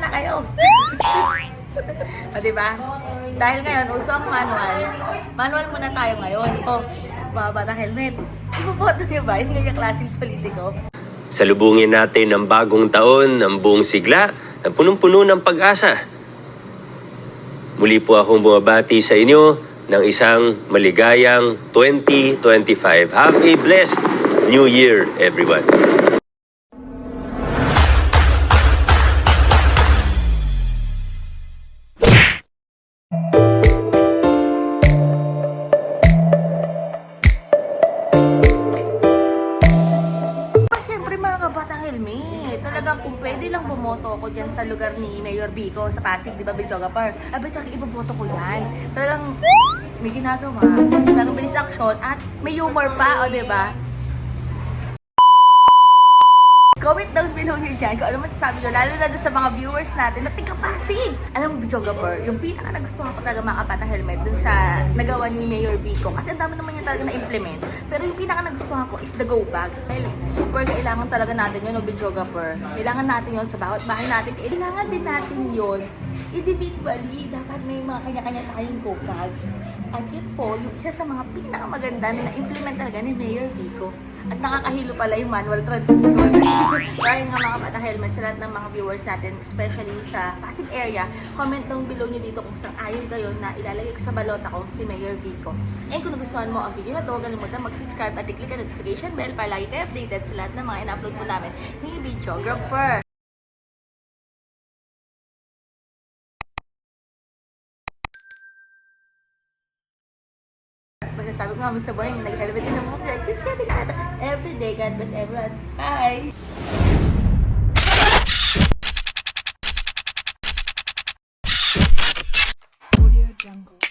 na kayo. o, diba? Dahil ngayon, uso ang manual. Manual muna tayo ngayon. O, baba ng helmet. Ipoboto niyo ba yung ganyan klaseng politiko? Salubungin natin ang bagong taon ng buong sigla na punong-puno ng pag-asa. Muli po akong bumabati sa inyo ng isang maligayang 2025. Have a blessed New Year, everyone. Kabatang helmet, talagang kung pwede lang bumoto ako dyan sa lugar ni Mayor Vico sa Pasig, di ba, Bichoga Park? Abay talaga iboboto ko yan. Talagang may ginagawa, talagang bilis action at may humor pa, o di ba? Comment down below nyo dyan kung ano masasabi nyo, lalo na sa mga viewers natin na tiga Pasig. Alam mo, Bichogapur, yung pinaka nagustuhan ko talaga mga kapatang helmet dun sa nagawa ni Mayor Vico. Kasi ang dami naman yung talaga na-implement. Pero yung pinaka nagustuhan ko is the go bag. Dahil super kailangan talaga natin yun, no, Bichogapur. Kailangan natin yun sa bawat bahay natin. Kailangan din natin yun individually. Dapat may mga kanya-kanya tayong go bag. At yun po, yung isa sa mga pinakamaganda na na-implement talaga ni Mayor Vico. At nakakahilo pala yung manual transmission. Kaya nga mga bata helmet sa lahat ng mga viewers natin, especially sa Pasig area, comment down below nyo dito kung saan ayon kayo na ilalagay ko sa balota ko si Mayor Vico. And kung nagustuhan mo ang video na to, kalimutan mag-subscribe at i-click ang notification bell para lagi kayo updated sa lahat ng mga in-upload po namin ni Videographer. Masasabi ko nga sa buhay, nag-helmet din ako. Keeps getting better every day. God bless everyone. Bye! Audio Jungle.